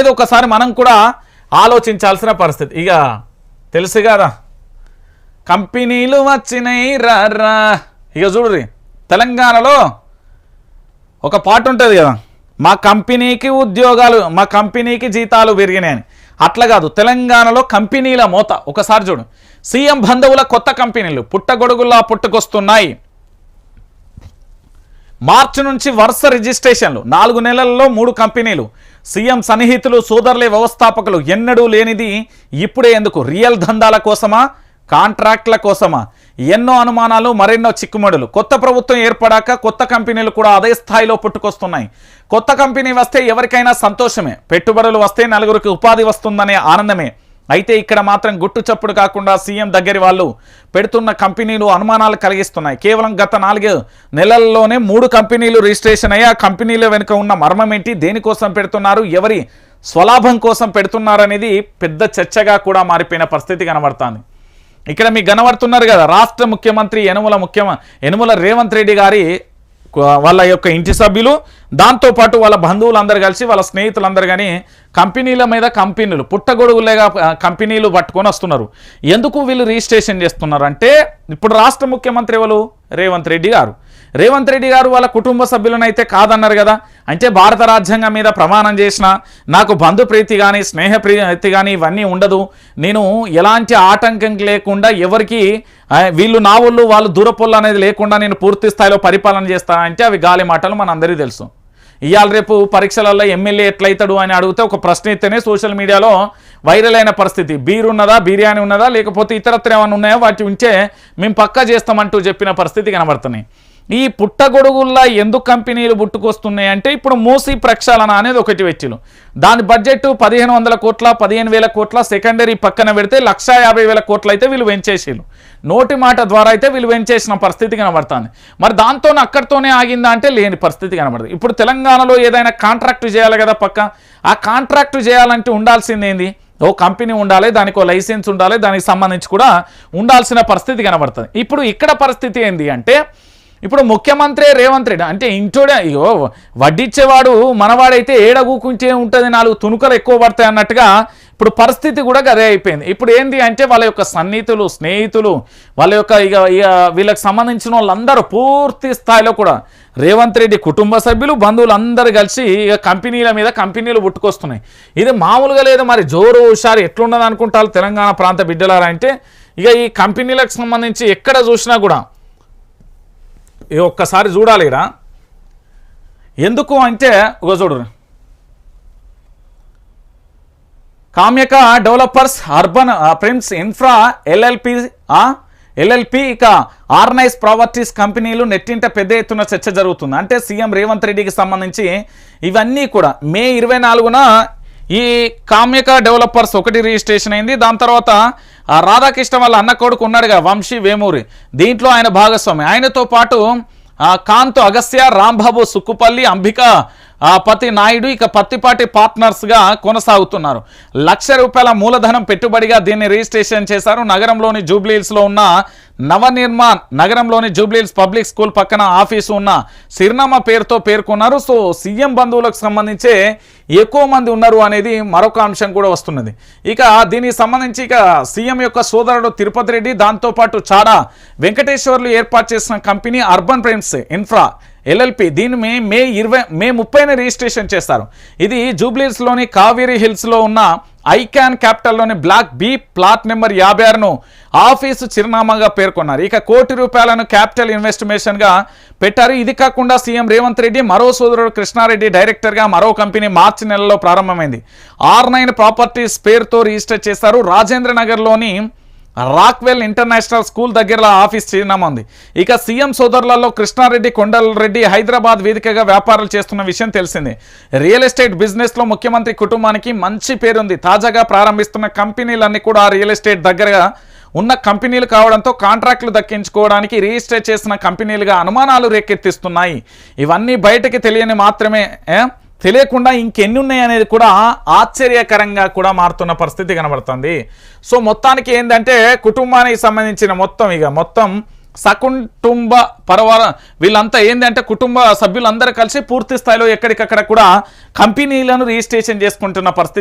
ఇది ఒకసారి మనం కూడా ఆలోచించాల్సిన పరిస్థితి. ఇక తెలుసు కదా కంపెనీలు వచ్చినాయి రా రా. ఇక చూడు తెలంగాణలో ఒక పాట ఉంటుంది కదా మా కంపెనీకి ఉద్యోగాలు మా కంపెనీకి జీతాలు పెరిగినాయని అట్లా కాదు తెలంగాణలో కంపెనీల మోత. ఒకసారి చూడు సీఎం బంధువుల కొత్త కంపెనీలు పుట్టగొడుగుల్లా పుట్టుకొస్తున్నాయి. మార్చి నుంచి వరుస రిజిస్ట్రేషన్లు నాలుగు నెలల్లో మూడు కంపెనీలు. సీఎం సన్నిహితులు సోదరులే వ్యవస్థాపకులు ఎన్నడూ లేనిది ఇప్పుడే ఎందుకు? రియల్ దందాల కోసమా? కాంట్రాక్ట్ల కోసమా? ఎన్నో అనుమానాలు మరెన్నో చిక్కుమడులు. కొత్త ప్రభుత్వం ఏర్పడాక కొత్త కంపెనీలు కూడా అదే స్థాయిలో పుట్టుకొస్తున్నాయి. కొత్త కంపెనీ వస్తే ఎవరికైనా సంతోషమే. పెట్టుబడులు వస్తే నలుగురికి ఉపాధి వస్తుందనే ఆనందమే. అయితే ఇక్కడ మాత్రం గుట్టు చప్పుడు కాకుండా సీఎం దగ్గరి వాళ్ళు పెడుతున్న కంపెనీలు అనుమానాలు కలిగిస్తున్నాయి. కేవలం గత నాలుగు నెలల్లోనే మూడు కంపెనీలు రిజిస్ట్రేషన్ అయ్యి ఆ కంపెనీల వెనుక ఉన్న మర్మం ఏంటి? దేనికోసం పెడుతున్నారు? ఎవరి స్వలాభం కోసం పెడుతున్నారనేది పెద్ద చర్చగా కూడా మారిపోయిన పరిస్థితి కనబడుతుంది. ఇక్కడ మీకు కనబడుతున్నారు కదా రాష్ట్ర ముఖ్యమంత్రి యనుమల ముఖ్యమ యనుమల రేవంత్ రెడ్డి గారి వాళ్ళ యొక్క ఇంటి సభ్యులు దాంతోపాటు వాళ్ళ బంధువులందరూ కలిసి వాళ్ళ స్నేహితులందరూ కానీ కంపెనీల మీద కంపెనీలు పుట్టగొడుగులేగా కంపెనీలు పట్టుకొని వస్తున్నారు. ఎందుకు వీళ్ళు రిజిస్ట్రేషన్ చేస్తున్నారు అంటే ఇప్పుడు రాష్ట్ర ముఖ్యమంత్రి ఎవరు? రేవంత్ రెడ్డి గారు. రేవంత్ రెడ్డి గారు వాళ్ళ కుటుంబ సభ్యులనైతే కాదన్నారు కదా. అంటే భారత రాజ్యాంగం మీద ప్రమాణం చేసిన నాకు బంధు ప్రీతి కానీ స్నేహ ప్రీతి కానీ ఇవన్నీ ఉండదు. నేను ఎలాంటి ఆటంకం లేకుండా ఎవరికి వీళ్ళు నా వాళ్ళు వాళ్ళు దూరపొల్లు అనేది లేకుండా నేను పూర్తి స్థాయిలో పరిపాలన చేస్తాను అంటే అవి గాలి మాటలు మనందరికీ తెలుసు. ఇవాళ రేపు పరీక్షలలో ఎమ్మెల్యే ఎట్లయితాడు అని అడిగితే ఒక ప్రశ్న ఇస్తేనే సోషల్ మీడియాలో వైరల్ అయిన పరిస్థితి. బీర్ ఉన్నదా బిర్యానీ ఉన్నదా లేకపోతే ఇతరత్ర ఏమైనా ఉన్నాయా? వాటి ఉంచే మేము పక్కా చేస్తామంటూ చెప్పిన పరిస్థితి కనబడుతున్నాయి. ఈ పుట్టగొడుగుల్లా ఎందుకు కంపెనీలు పుట్టుకొస్తున్నాయి అంటే ఇప్పుడు మూసి ప్రక్షాళన అనేది ఒకటి వెచ్చులు దాని బడ్జెట్ పదిహేను వందల కోట్ల పదిహేను వేల కోట్ల సెకండరీ పక్కన పెడితే లక్ష యాభై వేల కోట్లు అయితే వీళ్ళు వెంచేసిళ్ళు నోటి మాట ద్వారా అయితే వీళ్ళు వెంచేసిన పరిస్థితి కనబడుతుంది. మరి దాంతో అక్కడితోనే ఆగిందా అంటే లేని పరిస్థితి కనబడుతుంది. ఇప్పుడు తెలంగాణలో ఏదైనా కాంట్రాక్ట్ చేయాలి కదా పక్క? ఆ కాంట్రాక్ట్ చేయాలంటే ఉండాల్సింది ఏంది? ఓ కంపెనీ ఉండాలి దానికి లైసెన్స్ ఉండాలి దానికి సంబంధించి కూడా ఉండాల్సిన పరిస్థితి కనబడుతుంది. ఇప్పుడు ఇక్కడ పరిస్థితి ఏంది అంటే ఇప్పుడు ముఖ్యమంత్రి రేవంత్ రెడ్డి అంటే ఇంటోడే అయ్యో వడ్డిచ్చేవాడు మనవాడైతే ఏడగూకుంటే ఉంటుంది నాలుగు తునుకలు ఎక్కువ పడతాయి అన్నట్టుగా ఇప్పుడు పరిస్థితి కూడా అదే అయిపోయింది. ఇప్పుడు ఏంది అంటే వాళ్ళ యొక్క సన్నిహితులు స్నేహితులు వాళ్ళ యొక్క ఇక ఇక వీళ్ళకి సంబంధించిన వాళ్ళందరూ పూర్తి స్థాయిలో కూడా రేవంత్ రెడ్డి కుటుంబ సభ్యులు బంధువులు అందరూ కలిసి ఇక కంపెనీల మీద కంపెనీలు పుట్టుకొస్తున్నాయి. ఇది మామూలుగా లేదు మరి జోరు హుషారు ఎట్లున్నది అనుకుంటారు తెలంగాణ ప్రాంత బిడ్డలారా అంటే ఇక ఈ కంపెనీలకు సంబంధించి ఎక్కడ చూసినా కూడా ఇక ఒక్కసారి చూడాలి ఇక్కడ. ఎందుకు అంటే ఒక చూడు. Kamyaka developers urban primes infra LLP LLP ఇక ఆర్నైజ్ ప్రాపర్టీస్ కంపెనీలు నెట్టింట పెద్ద ఎత్తున చర్చ జరుగుతుంది. అంటే సీఎం రేవంత్ రెడ్డికి సంబంధించి ఇవన్నీ కూడా. మే ఇరవై నాలుగున ఈ కామ్యక డెవలపర్స్ ఒకటి రిజిస్ట్రేషన్ అయింది. దాని తర్వాత రాధాకృష్ణ వాళ్ళ అన్న కొడుకు ఉన్నాడుగా వంశీ వేమూరి. దీంట్లో ఆయన భాగస్వామి. ఆయనతో పాటు కాంతు అగస్త్య రాంబాబు సుక్కుపల్లి అంబిక పతి నాయుడు ఇక పత్తిపాటి పార్ట్నర్స్గా కొనసాగుతున్నారు. లక్ష రూపాయల మూలధనం పెట్టుబడిగా దీన్ని రిజిస్ట్రేషన్ చేశారు. నగరంలోని జూబ్లీహిల్స్లో ఉన్న నవనిర్మాణ్ నగరంలోని జూబ్లీహిల్స్ పబ్లిక్ స్కూల్ పక్కన ఆఫీసు ఉన్న సిరినామా పేరుతో పేర్కొన్నారు. సో సీఎం బంధువులకు సంబంధించే ఎక్కువ మంది ఉన్నారు అనేది మరొక అంశం కూడా వస్తున్నది. ఇక దీనికి సంబంధించి ఇక సీఎం యొక్క సోదరుడు తిరుపతి రెడ్డి దాంతోపాటు చాడా వెంకటేశ్వర్లు ఏర్పాటు చేసిన company urban primes infra LLP దీన్ని మే మే ఇరవై మే ముప్పైన రిజిస్ట్రేషన్ చేస్తారు. ఇది జూబ్లీస్లోని కావేరీ హిల్స్లో ఉన్న ఐకాన్ క్యాపిటల్లోని బ్లాక్ బి ప్లాట్ నెంబర్ యాభై ఆరును ఆఫీసు చిరునామాగా పేర్కొన్నారు. ఇక కోటి రూపాయలను క్యాపిటల్ ఇన్వెస్టిమేషన్గా పెట్టారు. ఇది కాకుండా సీఎం రేవంత్ రెడ్డి మరో సోదరుడు కృష్ణారెడ్డి డైరెక్టర్గా మరో కంపెనీ మార్చి నెలలో ప్రారంభమైంది. ఆర్ నైన్ ప్రాపర్టీస్ పేరుతో రిజిస్టర్ చేశారు. రాజేంద్ర నగర్లోని రాక్వెల్ ఇంటర్నేషనల్ స్కూల్ దగ్గరలో ఆఫీస్ చిరునామా ఉంది. ఇక సీఎం సోదరులలో కృష్ణారెడ్డి కొండలరెడ్డి హైదరాబాద్ వేదికగా వ్యాపారాలు చేస్తున్న విషయం తెలిసిందే. రియల్ ఎస్టేట్ బిజినెస్లో ముఖ్యమంత్రి కుటుంబానికి మంచి పేరుంది. తాజాగా ప్రారంభిస్తున్న కంపెనీలన్నీ కూడా ఆ రియల్ ఎస్టేట్ దగ్గరగా ఉన్న కంపెనీలు కావడంతో కాంట్రాక్టులు దక్కించుకోవడానికి రిజిస్టర్ చేసిన కంపెనీలుగా అనుమానాలు రేకెత్తిస్తున్నాయి. ఇవన్నీ బయటకి తెలియని మాత్రమే ఏ? తెలియకుండా ఇంకెన్ని ఉన్నాయి అనేది కూడా ఆశ్చర్యకరంగా కూడా మారుతున్న పరిస్థితి కనబడుతుంది. సో మొత్తానికి ఏంటంటే కుటుంబానికి సంబంధించిన మొత్తం ఇక మొత్తం సకుటుంబ పరవార వీళ్ళంతా ఏంటంటే కుటుంబ సభ్యులందరూ కలిసి పూర్తి స్థాయిలో ఎక్కడికక్కడ కూడా కంపెనీలను రిజిస్ట్రేషన్ చేసుకుంటున్న పరిస్థితి